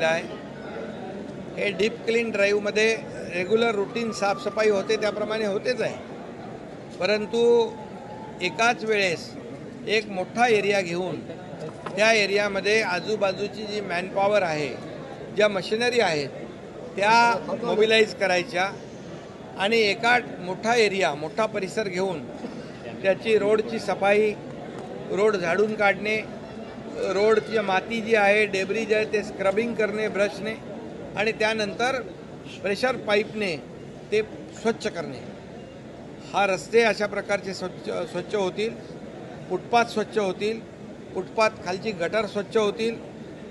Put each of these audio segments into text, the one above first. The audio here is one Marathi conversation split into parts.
केलेला आहे. हे डीप क्लीन ड्राईव्हमध्ये रेग्युलर रुटीन साफसफाई होते त्याप्रमाणे होतेच आहे. परंतु एकाच वेळेस एक मोठा एरिया घेऊन त्या एरियामध्ये आजूबाजूची जी मॅनपॉवर आहे ज्या मशिनरी आहेत त्या मोबिलाईज करायच्या आणि एका मोठा एरिया मोठा परिसर घेऊन त्याची रोडची सफाई रोड झाडून काढणे रोडची माती जी आहे डेबरी जे आहे ते स्क्रबिंग करणे ब्रशने आणि त्यानंतर प्रेशर पाईपने ते स्वच्छ करणे. हा रस्ते अशा प्रकारचे स्वच्छ स्वच्छ होतील फुटपाथ स्वच्छ होतील फुटपाथ खालची गटर स्वच्छ होतील.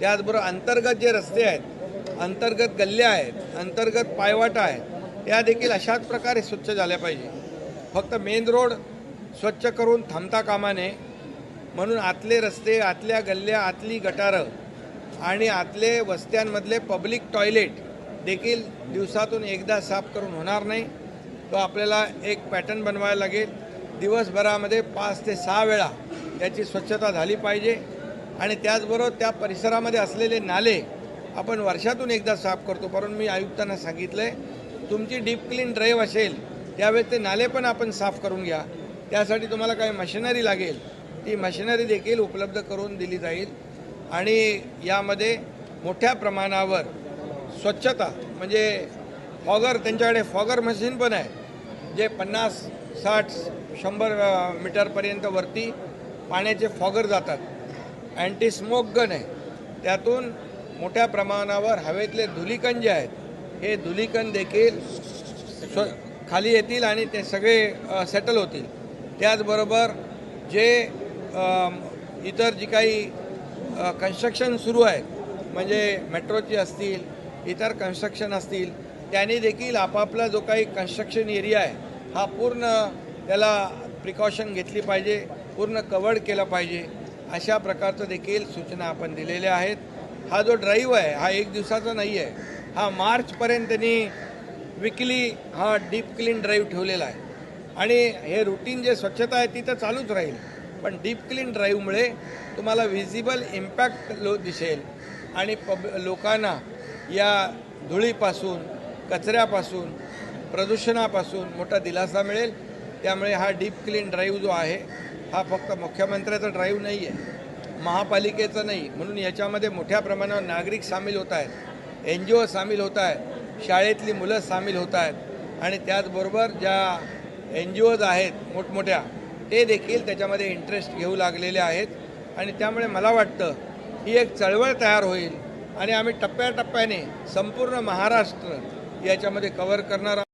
त्याचबरोबर अंतर्गत जे रस्ते आहेत अंतर्गत गल्ल्या आहेत अंतर्गत पायवाटा आहेत त्या देखील अशाच प्रकारे स्वच्छ झाल्या पाहिजे. फक्त मेन रोड स्वच्छ करून थांबता कामा नये. म्हणून आतले रस्ते आतल्या गल्ल्या आतली गटारं आणि आतले वस्त्यांमधले पब्लिक टॉयलेट देखील दिवसातून एकदा साफ करून होणार नाही. तो आपल्याला एक पॅटर्न बनवायला लागेल. दिवसभरामध्ये पाच ते सहा वेळा त्याची स्वच्छता झाली पाहिजे आणि त्याचबरोबर त्या परिसरामध्ये असलेले नाले आपण वर्षातून एकदा साफ करतो परंतु मी आयुक्तांना सांगितलं आहे तुमची डीप क्लीन ड्राईव्ह असेल त्यावेळेस ते नाले पण आपण साफ करून घ्या. त्यासाठी तुम्हाला काही मशिनरी लागेल ती मशिनरी देखील उपलब्ध करून दिली जाईल. आणि यामध्ये मोठ्या प्रमाणावर स्वच्छता म्हणजे फॉगर त्यांच्याकडे फॉगर मशीन पण आहे जे पन्नास साठ शंभर मीटरपर्यंत वरती पाण्याचे फॉगर जातात. अँटी स्मोक गन आहे. त्यातून मोठ्या प्रमाणावर हवेतले धुलीकण जे आहेत हे धुलीकण देखील स्व खाली येतील आणि ते सगळे सेटल होतील. त्याचबरोबर जे इतर जी काही कन्स्ट्रक्शन सुरू आहेत म्हणजे मेट्रोची असतील इतर कन्स्ट्रक्शन असतील त्यांनी देखील आपापला जो काही कन्स्ट्रक्शन एरिया आहे हा पूर्ण त्याला प्रिकॉशन घेतली पाहिजे पूर्ण कवर्ड केला पाहिजे अशा प्रकारचं देखील सूचना आपण दिलेल्या आहेत. हा जो ड्राईव्ह आहे हा एक दिवसाचा नाही आहे हा मार्चपर्यंत त्यांनी विकली हा डीप क्लीन ड्राईव्ह ठेवलेला आहे. आणि हे रुटीन जे स्वच्छता आहे ती तर चालूच राहील. पण डीप क्लीन ड्राईव्हमुळे तुम्हाला व्हिजिबल इम्पॅक्ट लो दिसेल. आणि पब लोकांना या धुळीपासून कचऱ्यापासून प्रदूषणापासून मोठा दिलासा मिळेल. त्यामुळे हा डीप क्लीन ड्राईव्ह जो आहे हा फक्त मुख्यमंत्र्याचा ड्राईव्ह नाही आहे महापालिकेचं नाही. म्हणून याच्यामध्ये मोठ्या प्रमाणावर नागरिक सामील होत आहेत एन जी ओ सामील होत आहेत शाळेतली मुलं सामील होत आहेत. आणि त्याचबरोबर ज्या एन जी ओज आहेत मोठमोठ्या ते देखील त्याच्यामध्ये इंटरेस्ट घेऊ लागलेले आहेत. आणि त्यामुळे मला वाटतं ही एक चळवळ तयार होईल. आणि आम्ही टप्प्याटप्प्याने संपूर्ण महाराष्ट्र याच्यामध्ये कव्हर करणार आहोत.